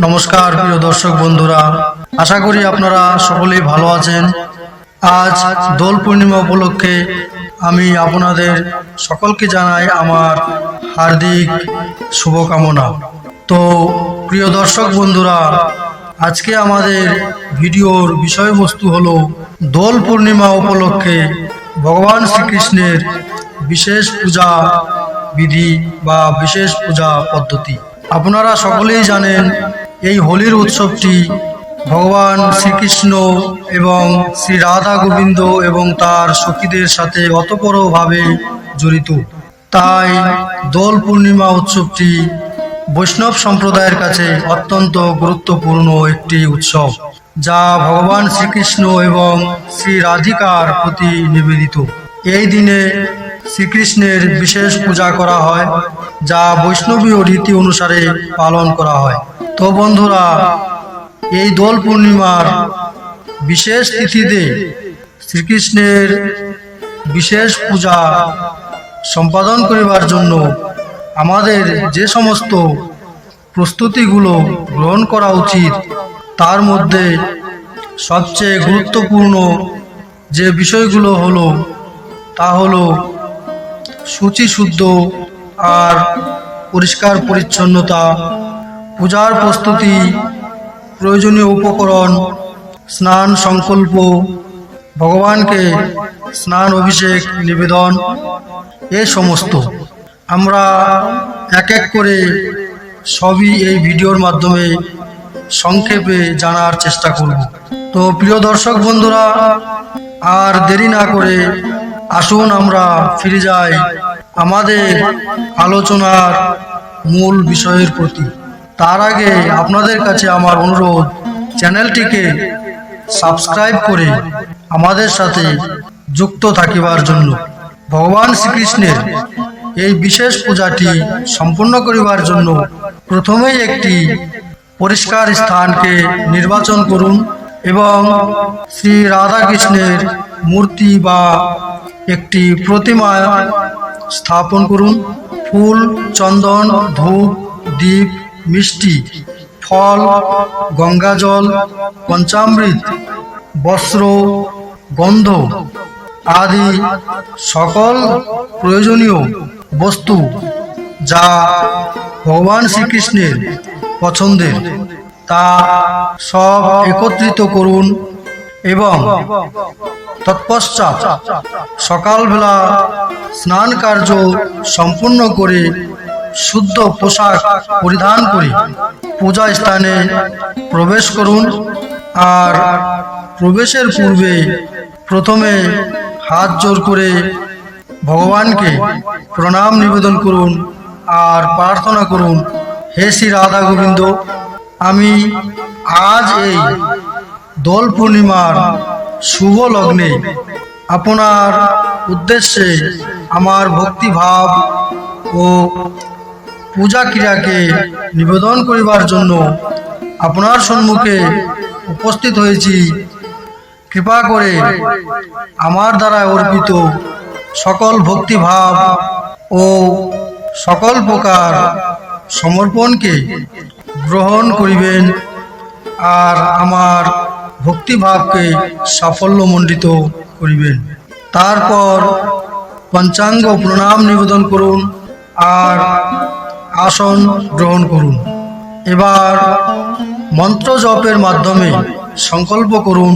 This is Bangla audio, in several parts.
নমস্কার, প্রিয় দর্শক বন্ধুরা। আশা করি আপনারা সকলেই ভালো আছেন। আজ দোল পূর্ণিমা উপলক্ষে আমি আপনাদের সকলকে জানাই আমার হার্দিক শুভকামনা। তো, প্রিয় দর্শক বন্ধুরা, আজকে আমাদের ভিডিওর বিষয়বস্তু হলো দোল পূর্ণিমা উপলক্ষে ভগবান শ্রীকৃষ্ণের বিশেষ পূজা বিধি বা বিশেষ পূজা পদ্ধতি। আপনারা সকলেই জানেন এই হোলির উৎসবটি ভগবান শ্রীকৃষ্ণ এবং শ্রী রাধা গোবিন্দ এবং তার সখীদের সাথে অতপরভাবে জড়িত। তাই দোল পূর্ণিমা উৎসবটি বৈষ্ণব সম্প্রদায়ের কাছে অত্যন্ত গুরুত্বপূর্ণ একটি উৎসব, যা ভগবান শ্রীকৃষ্ণ এবং শ্রী রাধিকার প্রতি নিবেদিত। এই দিনে শ্রীকৃষ্ণের বিশেষ পূজা করা হয়, যা বৈষ্ণবীয় রীতি অনুসারে পালন করা হয়। তো বন্ধুরা, এই দোল পূর্ণিমার বিশেষ তিথিতে শ্রীকৃষ্ণের বিশেষ পূজা সম্পাদন করিবার জন্য আমাদের যে সমস্ত প্রস্তুতিগুলো গ্রহণ করা উচিত, তার মধ্যে সবচেয়ে গুরুত্বপূর্ণ যে বিষয়গুলো হলো, তা হলো সূচি শুদ্ধ আর পরিষ্কার পরিচ্ছন্নতা। পূজার প্রস্তুতি, প্রয়োজনীয় উপকরণ, স্নান সংকল্প, ভগবানকে স্নান অভিষেক, নিবেদন, এ সমস্ত। আমরা এক এক করে সবই এই ভিডিওর মাধ্যমে সংক্ষেপে জানার চেষ্টা করব। তো প্রিয় দর্শক বন্ধুরা, আর দেরি না করে আসুন আমরা ফিরে যাই আমাদের আলোচনার মূল বিষয়ের প্রতি। তার আগে আপনাদের কাছে আমার অনুরোধ, চ্যানেলটিকে সাবস্ক্রাইব করে আমাদের সাথে যুক্ত থাকিবার জন্য। ভগবান শ্রীকৃষ্ণের এই বিশেষ পূজাটি সম্পূর্ণ করিবার জন্য প্রথমেই একটি পরিষ্কার স্থানকে নির্বাচন করুন এবং শ্রী রাধাকৃষ্ণের মূর্তি বা একটি প্রতিমা স্থাপন করুন। ফুল, চন্দন, ধূপ, দীপ মিষ্টি, ফল, গঙ্গাজল, পঞ্চামৃত, বস্ত্র, গন্ধ আদি সকল প্রয়োজনীয় বস্তু যা ভগবান শ্রীকৃষ্ণের পছন্দের। তা সব একত্রিত করুন এবং তৎপশ্চাৎ সকালবেলা স্নান কার্য সম্পূর্ণ করে শুদ্ধ পোশাক পরিধান করে। পূজা স্থানে প্রবেশ করুন আর প্রবেশের পূর্বে প্রথমে হাত জোর করে ভগবানকে প্রণাম নিবেদন করুন আর প্রার্থনা করুন, হে শ্রী রাধা গোবিন্দ, আমি আজ এই দোল পূর্ণিমার শুভ লগ্নে আপনার উদ্দেশ্যে আমার ভক্তিভাব ও পূজা ক্রিয়াকে নিবেদন করিবার জন্য আপনার সম্মুখে উপস্থিত হয়েছি। কৃপা করে আমার দ্বারা অর্পিত সকল ভক্তিভাব ও সকল প্রকার সমর্পণকে গ্রহণ করিবেন আর আমার ভক্তিভাবকে সাফল্যমণ্ডিত করিবেন। তারপর পঞ্চাঙ্গ প্রণাম নিবেদন করুন আর আসন গ্রহণ করুন। এবার মন্ত্র জপের মাধ্যমে সংকল্প করুন।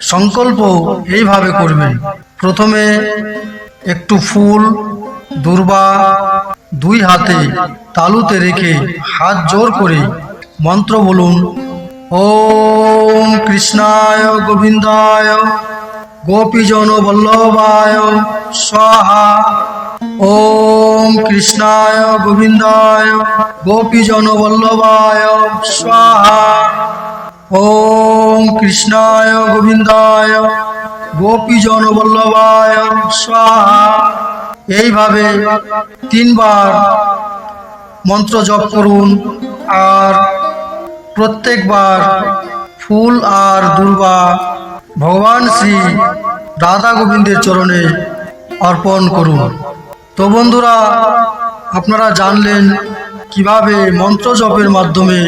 সংকল্প এইভাবে করবেন। প্রথমে একটু ফুল, দুর্বা দুই হাতে তালুতে রেখে হাত জোর করে মন্ত্র বলুন, ওম কৃষ্ণায় গোবিন্দায়, গোপীজন বল্লভায়, স্বাহা ওম কৃষ্ণায় গোবিন্দায় গোপীজন বল্লভায় স্বাহা। ওম কৃষ্ণায় গোবিন্দায় গোপীজন বল্লভায় স্বাহা। এইভাবে তিনবার মন্ত্র জপ করুন আর প্রত্যেকবার ফুল আর দুর্বা ভগবান শ্রী রাধা গোবিন্দের চরণে অর্পণ করুন। তো বন্ধুরা, আপনারা জানলেন কীভাবে মন্ত্র জপের মাধ্যমে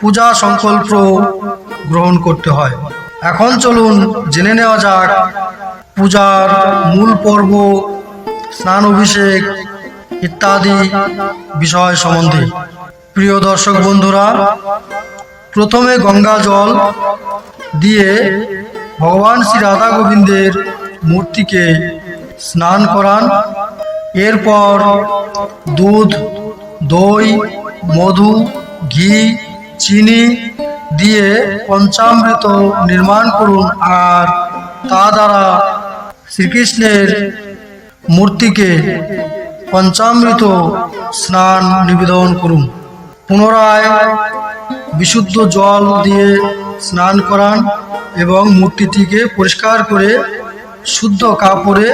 পূজা সংকল্প গ্রহণ করতে হয়। এখন চলুন জেনে নেওয়া যাক পূজার মূল পর্ব, স্নান অভিষেক ইত্যাদি বিষয় সম্বন্ধে। প্রিয় দর্শক বন্ধুরা, প্রথমে গঙ্গা জল দিয়ে ভগবান শ্রী রাধা গোবিন্দের মূর্তিকে স্নান করান। এরপর দুধ, দই, মধু, ঘি, চিনি দিয়ে পঞ্চামৃত নির্মাণ করুন আর তা দ্বারা শ্রীকৃষ্ণের মূর্তিকে পঞ্চামৃত স্নান নিবেদন করুন। পুনরায় বিশুদ্ধ জল দিয়ে স্নান করান এবং মূর্তিটিকে পরিষ্কার করে শুদ্ধ কাপড়ে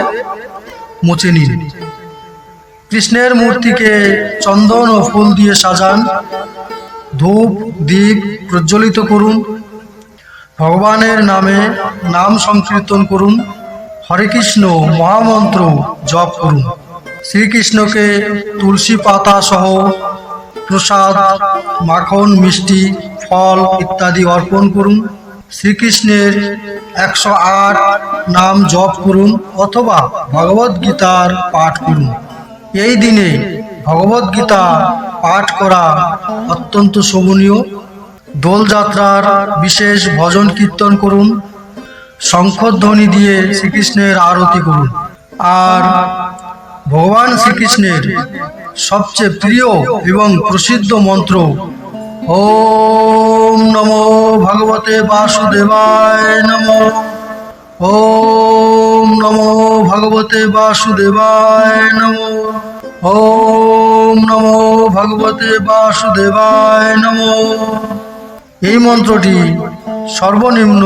মুছে নিন। কৃষ্ণের মূর্তিকে চন্দন ও ফুল দিয়ে সাজান। ধূপ, দীপ প্রজ্বলিত করুন। ভগবানের নামে নাম সংকীর্তন করুন। হরে কৃষ্ণ মহামন্ত্র জপ করুন। শ্রীকৃষ্ণকে তুলসী পাতা সহ প্রসাদ, মাখন, মিষ্টি, ফল ইত্যাদি অর্পণ করুন। শ্রীকৃষ্ণের একশো আট নাম জপ করুন অথবা ভগবদ গীতার পাঠ করুন। এই দিনে ভগবদ গীতা পাঠ করা অত্যন্ত শোভনীয়। দোলযাত্রার বিশেষ ভজন কীর্তন করুন, শঙ্খধ্বনি দিয়ে শ্রীকৃষ্ণের আরতি করুন। আর ভগবান শ্রীকৃষ্ণের সবচেয়ে প্রিয় এবং প্রসিদ্ধ মন্ত্র, ওম নমো ভগবতে বাসুদেবায় নমো। ওম নমো ভগবতে বাসুদেবায় নমো। ওম নমো ভগবতে বাসুদেবায় নমো। এই মন্ত্রটি সর্বনিম্ন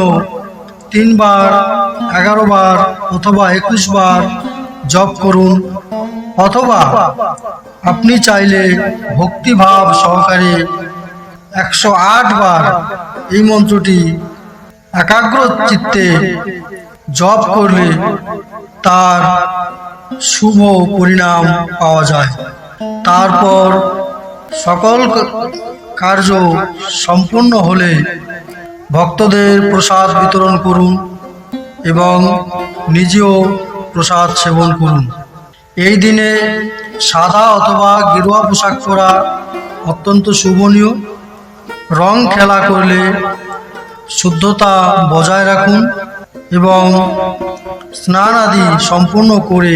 তিনবার এগারো বার অথবা একুশ বার জপ করুন অথবা আপনি চাইলে ভক্তিভাব সহকারে একশো আট বার এই মন্ত্রটি একাগ্র চিত্তে জপ করলে তার শুভ পরিণাম পাওয়া যায়। তারপর সকল কার্য সম্পূর্ণ হলে ভক্তদের প্রসাদ বিতরণ করুন এবং নিজেও প্রসাদ সেবন করুন। এই দিনে সাদা অথবা গেরুয়া পোশাক পরা অত্যন্ত শোভনীয়। রং খেলা করলে শুদ্ধতা বজায় রাখুন। এবং স্নান আদি সম্পূর্ণ করে,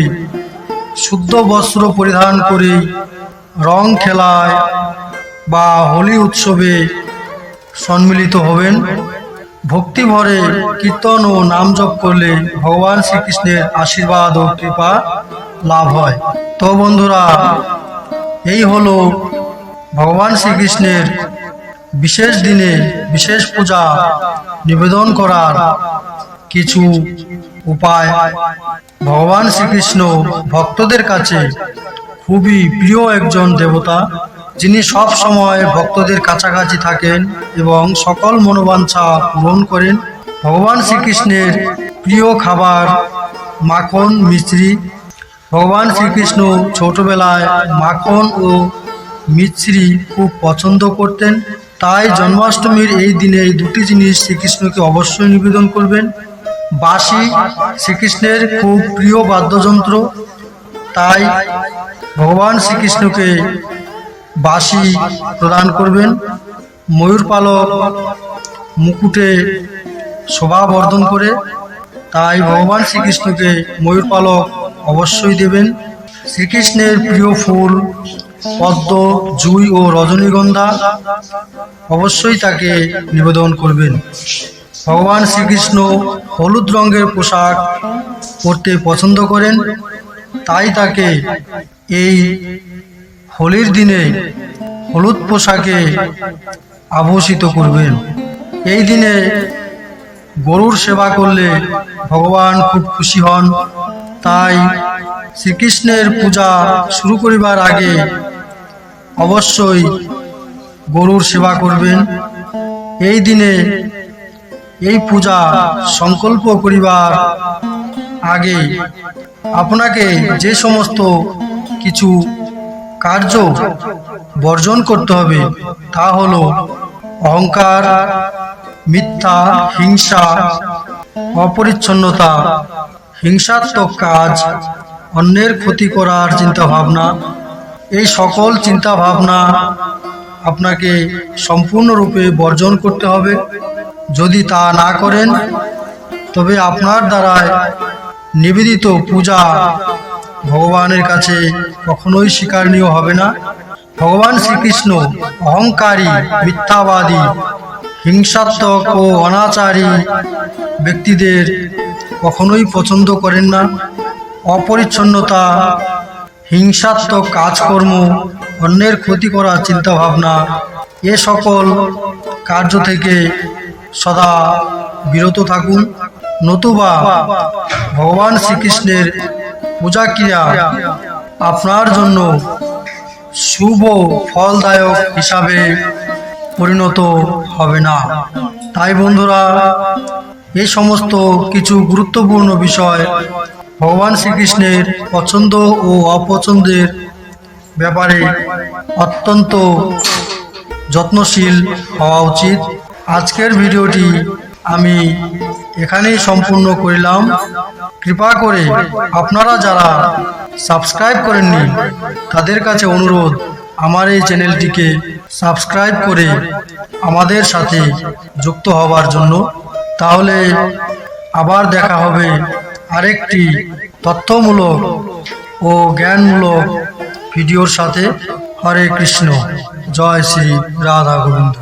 শুদ্ধ বস্ত্র পরিধান করে, রং খেলায় বা হোলি উৎসবে সম্মিলিত হবেন। ভক্তি ভরে কীর্তন ও নাম জপ করলে ভগবান শ্রীকৃষ্ণের আশীর্বাদ ও কৃপা লাভ হয়। তো বন্ধুরা, এই হলো ভগবান শ্রীকৃষ্ণের বিশেষ দিনে বিশেষ পূজা নিবেদন করার কিছু উপায়। ভগবান শ্রীকৃষ্ণ ভক্তদের কাছে খুবই প্রিয় একজন দেবতা। যিনি সব সময় ভক্তদের কাছাকাছি থাকেন এবং সকল মনোবাঞ্ছা পূরণ করেন। ভগবান শ্রীকৃষ্ণের প্রিয় খাবার মাখন মিশ্রি ভগবান শ্রীকৃষ্ণ ছোটবেলায় মাখন ও মিশ্রি খুব পছন্দ করতেন। তাই জন্মাষ্টমীর এই দিনে এই দুটি জিনিস শ্রীকৃষ্ণকে অবশ্যই নিবেদন করবেন। বাঁশি শ্রীকৃষ্ণের খুব প্রিয় বাদ্যযন্ত্র। তাই ভগবান শ্রীকৃষ্ণকে বাঁশি প্রদান করবেন। ময়ূর পালক মুকুটে শোভা বর্ধন করে, তাই ভগবান শ্রীকৃষ্ণকে ময়ূর পালক অবশ্যই দেবেন। শ্রীকৃষ্ণের প্রিয় ফুল পদ্ম, জুই ও রজনীগন্ধা অবশ্যই তাকে নিবেদন করবেন। ভগবান শ্রীকৃষ্ণ হলুদ রঙের পোশাক পরতে পছন্দ করেন, তাই তাকে এই হোলির দিনে হলুদ পোশাকে আভূষিত করবেন। এই দিনে গরুর সেবা করলে ভগবান খুব খুশি হন। তাই শ্রীকৃষ্ণের পূজা শুরু করিবার আগে অবশ্যই গরুর সেবা করবেন। এই দিনে এই পূজা সংকল্প করিবার আগে আপনাকে যে সমস্ত কিছু কার্য বর্জন করতে হবে, তা হলো অহংকার, মিথ্যা, হিংসা, অপরিচ্ছন্নতা, হিংসাত্মক কাজ, অন্যের ক্ষতি করার চিন্তা ভাবনা এই সকল চিন্তা ভাবনা আপনাকে সম্পূর্ণরূপে বর্জন করতে হবে। যদি তা না করেন, তবে আপনার দ্বারায় নিবেদিত পূজা ভগবানের কাছে কখনোই স্বীকারণীয় হবে না। ভগবান শ্রীকৃষ্ণ অহংকারী, মিথ্যাবাদী, হিংসাত্মক ও অনাচারী ব্যক্তিদের কখনোই পছন্দ করেন না। অপরিচ্ছন্নতা, হিংসাত্মক কাজকর্ম, অন্যের ক্ষতি করার চিন্তাভাবনা, এ সকল কার্য থেকে সদা বিরত থাকুন। নতুবা ভগবান শ্রীকৃষ্ণের পূজা ক্রিয়া আপনার জন্য শুভ ফলদায়ক হিসাবে পরিণত হবে না। তাই বন্ধুরা এই সমস্ত কিছু গুরুত্বপূর্ণ বিষয় ভগবান শ্রীকৃষ্ণের পছন্দ ও অপছন্দের ব্যাপারে অত্যন্ত যত্নশীল হওয়া উচিত। আজকের ভিডিওটি আমি এখানেই সম্পূর্ণ করিলাম। কৃপা করে আপনারা যারা সাবস্ক্রাইব করেননি, তাদের কাছে অনুরোধ, আমার এই চ্যানেলটিকে সাবস্ক্রাইব করে আমাদের সাথে যুক্ত হবার জন্য। তাহলে আবার দেখা হবে আরেকটি তথ্যমূলক ও জ্ঞানমূলক ভিডিওর সাথে। হরে কৃষ্ণ। জয় শ্রী রাধা গোবিন্দ।